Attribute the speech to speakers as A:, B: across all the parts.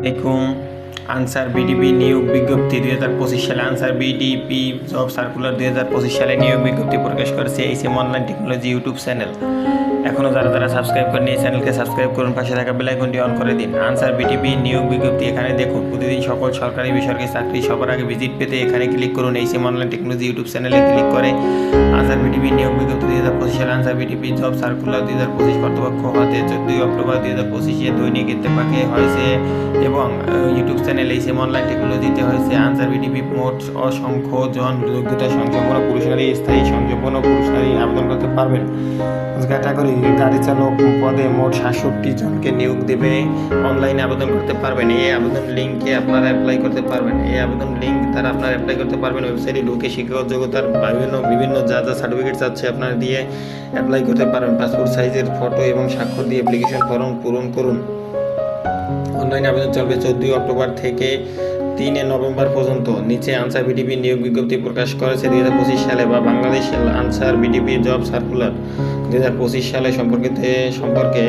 A: আলাইকুম answer BDP নিয়োগ বিজ্ঞপ্তি দুই হাজার পঁচিশ সালে আনসার বিডিপি জব সার্কুলার দুই হাজার পঁচিশ সালে নিয়োগ বিজ্ঞপ্তি প্রকাশ করেছে এইসএম অনলাইন টেকনোলজি ইউটিউব চ্যানেল এখনও যারা যারা সাবস্ক্রাইব করেন এই চ্যানেলকে সাবস্ক্রাইব করুন, পাশে থাকা বেলাইকনটি অন করে দিন। আনসার বিডিপি নিয়োগ বিজ্ঞপ্তি এখানে দেখুন, প্রতিদিন সকল সরকারি বেসরকারি চাকরি সবার আগে ভিজিট পেতে এখানে ক্লিক করুন এইসএম অনলাইন টেকনোলজি ইউটিউব চ্যানেলে ক্লিক করে। আনসার দুই হাজার পঁচিশ সালে আনসার বিডিপি জব সার্কুলার দুই হাজার পঁচিশ কর্তৃপক্ষ হতে চোদ্দই অক্টোবর দুই হাজার পঁচিশে দৈনিক ইত্তেফাকে হয়েছে এবং ইউটিউব চ্যানেল এই সেম অনলাইন টেকনোলজিতে হয়েছে। আনসার বিডিপি মোট অসংখ্য জন যোগ্যতা সংযোগন পুরুষ স্থায়ী সংযোগন পুরুষ আবেদন করতে পারবেন। ক্যাটাগরি গাড়ি চালক পদে মোট সাতষট্টি জনকে নিয়োগ দেবে। অনলাইনে আবেদন করতে পারবেন। এই আবেদন লিঙ্কে আপনারা অ্যাপ্লাই করতে পারবেন। এই আবেদন লিঙ্ক দ্বারা আপনারা অ্যাপ্লাই করতে পারবেন। ওয়েবসাইটে ঢুকে শিক্ষাগত যোগ্যতার বিভিন্ন বিভিন্ন যা যা সার্টিফিকেট চাচ্ছে আপনারা দিয়ে অ্যাপ্লাই করতে পারেন। পাসপোর্ট সাইজের ফটো এবং স্বাক্ষর দিয়ে অ্যাপ্লিকেশন ফর্ম পূরণ করুন। অনলাইন আবেদন চলবে চোদ্দই অক্টোবর থেকে তিনে নভেম্বর পর্যন্ত নিচে আনসার বিডিপি নিয়োগ বিজ্ঞপ্তি প্রকাশ করেছে দুই হাজার পঁচিশ সালে বা Bangladesh Ansar VDP job circular দুই হাজার পঁচিশ সালে সম্পর্কিত সম্পর্কে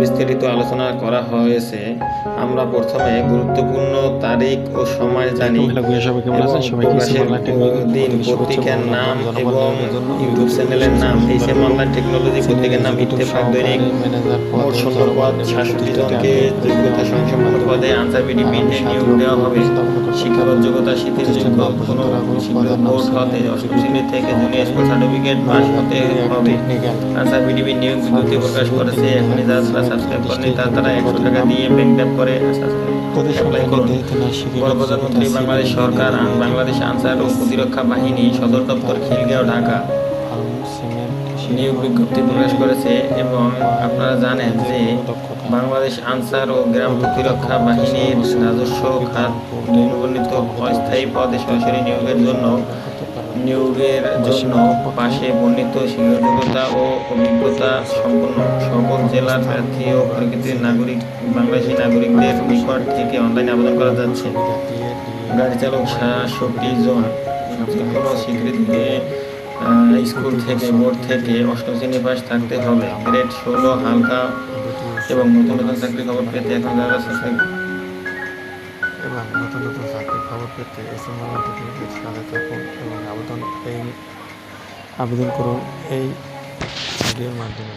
A: বিস্তারিত আলোচনা করা হয়েছে। আমরা প্রথমে গুরুত্বপূর্ণ তারিখ ও সময় জানি প্রকাশের দিন পত্রিকার নাম এবং ইউটিউব চ্যানেলের নাম এই টেকনোলজি পত্রিকার নাম ইত্তেফাক দৈনিক। পদ যোগ্যতা পদে নিয়োগ দেওয়া হবে। শিক্ষাগত যোগ্যতা শিথিলযোগ্য কোনো শিক্ষক বোর্ড হতে অষ্টম শ্রেণি থেকে জুনিয়র স্কুল সার্টিফিকেট পাস হতে হবে। নিয়োগ বিজ্ঞপ্তি প্রকাশ করেছে। এখনই যারা সাবস্ক্রাইব করেনি তারা তারা একশো টাকা দিয়ে ব্যাংক ট্যাপ করে প্রধানমন্ত্রী বাংলাদেশ সরকার বাংলাদেশ আনসার ও প্রতিরক্ষা বাহিনী সদর দপ্তর খিলগাঁও ঢাকা। নিয়োগ বিজ্ঞপ্তি প্রকাশ করেছে এবং আপনারা জানেন যে বাংলাদেশ আনসার ও গ্রাম প্রতিরক্ষা বাহিনীর রাজস্ব খাত নির্বর্ণিত অস্থায়ী পদে সরাসরি নিয়োগের জন্য নিয়োগের জন্য পাশে বর্ণিত শিক্ষাযোগ্যতা ও অভিজ্ঞতা সম্পন্ন সকল জেলার প্রার্থী ও প্রকৃতির নাগরিক বাংলাদেশি নাগরিকদের নিকট থেকে অনলাইনে আবেদন করা যাচ্ছে। গাড়ি চালক সাতষট্টি জন কোনো স্বীকৃতি আহ, স্কুল থেকে, বোর্ড থেকে অষ্টম শ্রেণি পাশ থাকতে হবে। গ্রেড ষোলো হালকা এবং নতুন নতুন চাকরি খবর পেতে এখন
B: এবং নতুন নতুন চাকরির খবর পেতে এস এম অনলাইন সাথে থাকুন এবং আবেদন এই আবেদন করুন এই ভিডিওর মাধ্যমে।